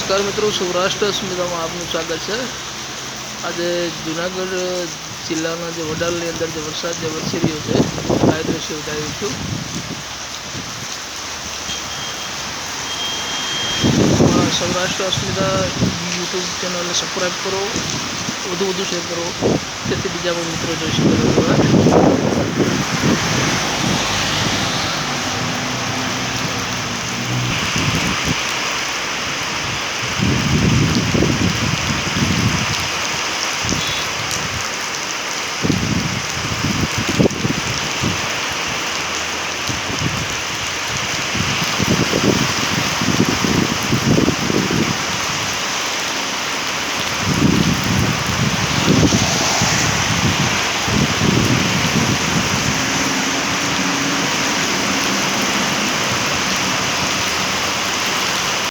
નમસ્કાર મિત્રો, સૌરાષ્ટ્ર સ્મિતામાં આપનું સ્વાગત છે. આજે જુનાગઢ જિલ્લાના જે વડાલની અંદર જે વરસાદ જે વરસી રહ્યો છે, આ દ્રશ્ય બતાવ્યું છું. સૌરાષ્ટ્ર અસ્મિતા યુટ્યુબ ચેનલને સબસ્ક્રાઈબ કરો, વધુ વધુ શેર કરો. તેથી બીજા પણ મિત્રો જોઈ શકે